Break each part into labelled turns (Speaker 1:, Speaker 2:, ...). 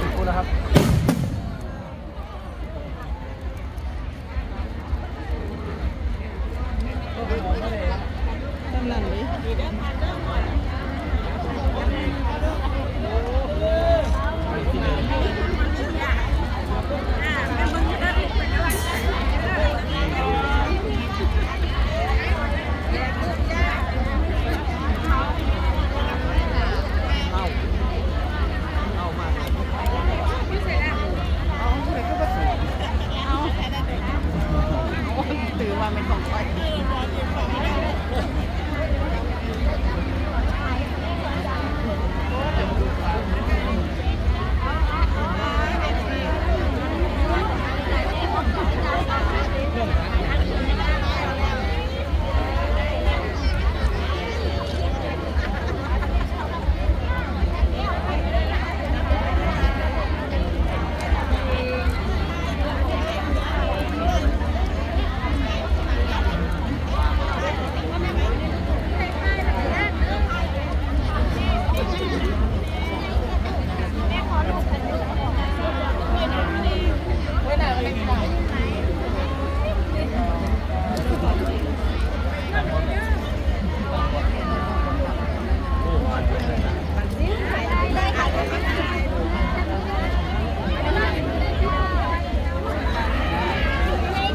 Speaker 1: ขอบคุณนะครับ
Speaker 2: กำลังเลยเอาถือว่าเป็นของใคร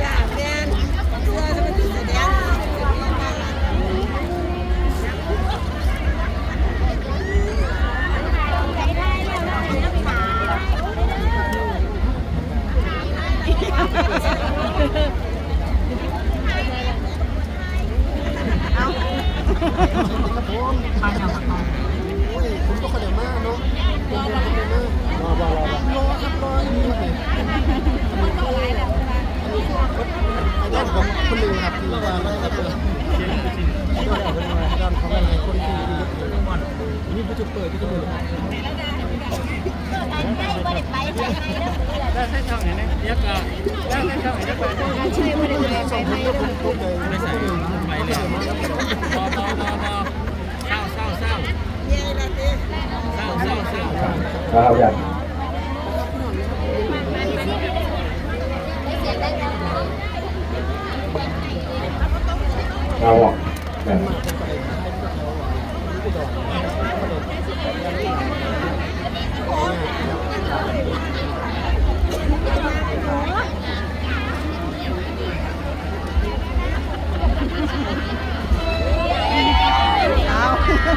Speaker 2: จ้าแมนเสื้อจะเป็นสีแดงเอา
Speaker 1: ผมก็ขยันมากเนาะรอรอรอรอรอครับรออยู่ครับไอ้ด้านของคนหนึ่งครับที่ว่าไม่ครับเลยด้านเป็นอะไรด้านของอะไรคนที่ดี นี่ผู้จุดเปิดผู้จุดเปิดได้ใช่ช่องไหนเนี่ยยักษ์ได้ใช่ช่องไหนยักษ์ไปใช่ไม่ได้ไปสองคนก็ผมทุกเลยไม่ใส่ไปเลยพอพอพอพอเศร้าเศร้าเศร้าเศร้าเศร้าเศร้า
Speaker 3: ครับอยากเราบอกแบบ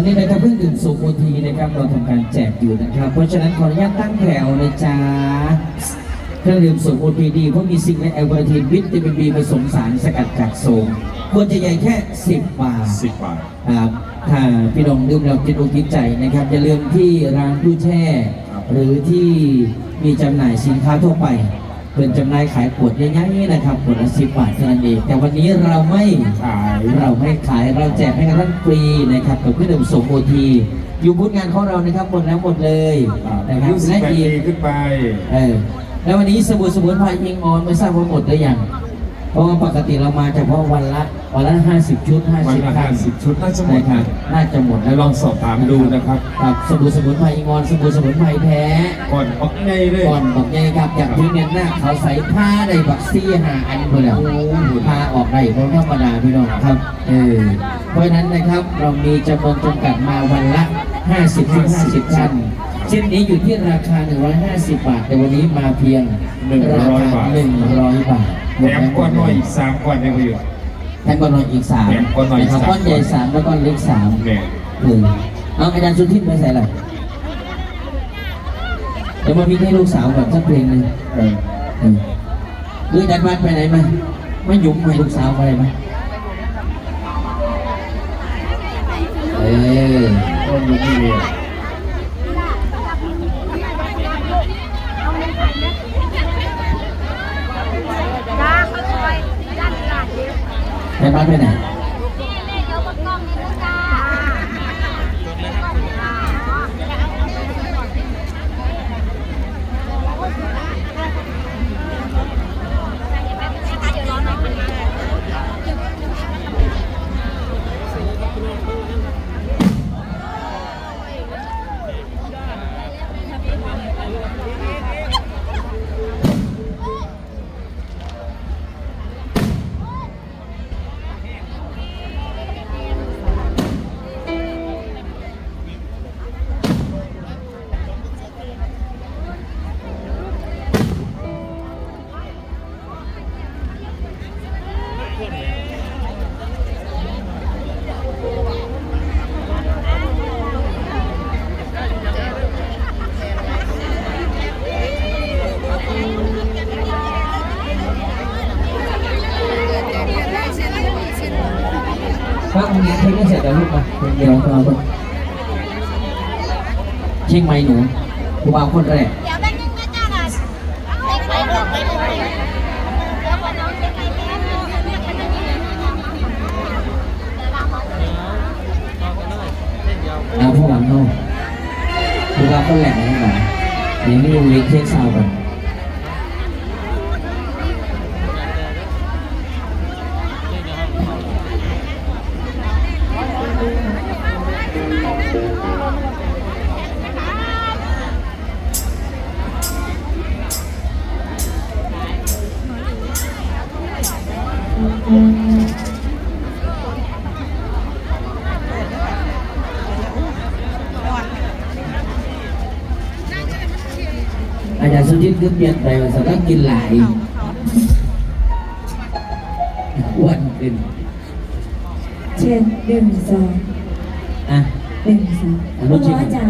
Speaker 4: อนนี้นะครับเพื่อนดื่มสุโมทีนะครับเราทำการแจกอยู่นะครับ เพราะฉะนั้นขออนุญาตตั้งแถวนะจ๊ะเครื่องดื่มสุโมทีดีเพราะมีซิงค์และแอลกอทีนวิตามินบีผสมสารสกัดจากโสมควรจะใหญ่แค่ 10 บาท
Speaker 3: สิบบาท
Speaker 4: ครับถ้าพี่น้องดื่มแล้วติดอกติดใจนะครับอย่าลืมที่ร้านตู้แช่
Speaker 3: ครับ
Speaker 4: หรือที่มีจำหน่ายสินค้าทั่วไป เป็นจำหน่ายขายขวดใหญ่ๆนะครับขวดละสิบบาทเท่านั้นเองแต่วันนี้เราไม่
Speaker 3: ขาย
Speaker 4: เราไม่ขายเราแจกให้กับท่านฟรีนะครับกับเครื่องดื่มสมโอทีอยู่บูธงานของเรานะครับหมดแล้วหมดเลย
Speaker 3: อ่า
Speaker 4: นะค
Speaker 3: อา
Speaker 4: รับ
Speaker 3: ยุสิบ
Speaker 4: และ
Speaker 3: แปด
Speaker 4: อี
Speaker 3: ปี
Speaker 4: ก
Speaker 3: ขึ้นไป
Speaker 4: เออแล้ววันนี้สบู่สมุนไพรยิงออนไม่ทราบว่าหมดหรือยัง เพราะว่าปกติเรามาเฉพาะวันละวันละห้าสิบชุดห้า
Speaker 3: วัน
Speaker 4: สิบ
Speaker 3: ละ
Speaker 4: ครั้
Speaker 3: ห้างสิบชุดน่าจะหมด
Speaker 4: นะครับน่าจะหมด
Speaker 3: แล้วลองสอบถามดูนะครับ
Speaker 4: ครับสบู่สมุนไพรยิงออนสบู่สมุนไพรแท้
Speaker 3: ก่อนออกไงเลย
Speaker 4: ก่อนบอกไงครับอยากพื้นเน้นหน้าเขาใส่ผ้าในบักซี่หาอันเพื่อแล้วผ้าออกได้เพราะธรรมดาพี่น้องครับเออเพราะฉะนั้นนะครับเรามีจำนวนจำกัดมาวันละ 50ถึง50ท่านเช่นนี้อยู่ที่ราคา 150 บาท แต่วันนี้มาเพียง
Speaker 3: 100 บาท
Speaker 4: 100 บาท
Speaker 3: แถมก้อนน้อยอีกสามก้อนยังอยู่
Speaker 4: แถมก้อนน้อยอีกสาม
Speaker 3: แถมก้อนน้อยอีกะ
Speaker 4: ครับ
Speaker 3: สาม
Speaker 4: ก้อนใหญ่สามแล้วก้อนเล็กสาม
Speaker 3: เนี่ย
Speaker 4: เออเอาอาจารย์สุทินไปใส่อะไรเดี๋ยวมามีให้ลูกสาวก่อนสักเพลงหนึ่ง
Speaker 3: เออ
Speaker 4: เออหรืออาจารย์วัดไปไหนมาไม่ยุ่งให้ลูกสาวอะไรไหมเออ
Speaker 3: ก็อยู่ที่เรียนา
Speaker 2: นหลั
Speaker 4: น
Speaker 2: เพ
Speaker 4: ลงให้เสร็จแล้วลูกมาเพลงเดียวก็เอาเชียงใหม่หนูครูบาคนแรก
Speaker 2: เดี๋ยวแป๊บนึงนะจ้าน่ะเดี๋ยวก่อนน้องเช็คไอแป๊บนึงเรียกกันเลยเดี๋ยววางหมอ
Speaker 1: เอากันเลยเส้นยาว
Speaker 4: เอาผู้หวังเข้าครูบาคนแรกนี่หน่อยเดี๋ยวนี้เล็กเช็คซาวด์ก่อน อาจารย์สุจิตคือเปลี่ยนไปว่าสำหรับกินหลายอ้วนขึ้น
Speaker 5: เช่นหนึ่งสอง
Speaker 4: อะ
Speaker 5: หนึ่งสอง
Speaker 4: อนุ
Speaker 5: คุณห
Speaker 4: ชิ
Speaker 5: ม
Speaker 4: ต
Speaker 5: อจ๋า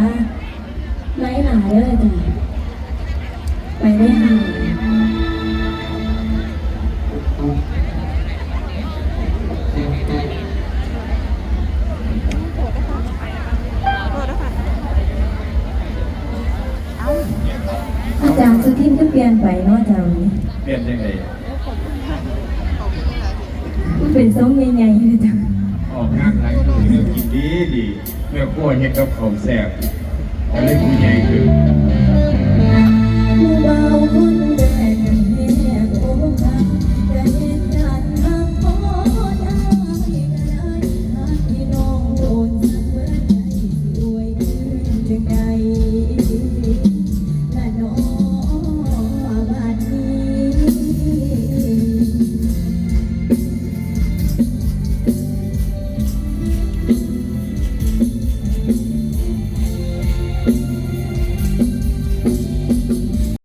Speaker 5: ไล่หลายเลยจ้ะ สุทินก็เปลี่ยนไปเนาะอาจารย์นี้
Speaker 3: เปลี่ยนยังไง
Speaker 5: มันเป็นทรงใหญ่ๆเลยจ้ะ
Speaker 3: ออกงานหลังคือเรื่องกินดีดีเมื่อขั้วเฮ็ดกับของแซ่บอะไรผู้ใหญ่คือ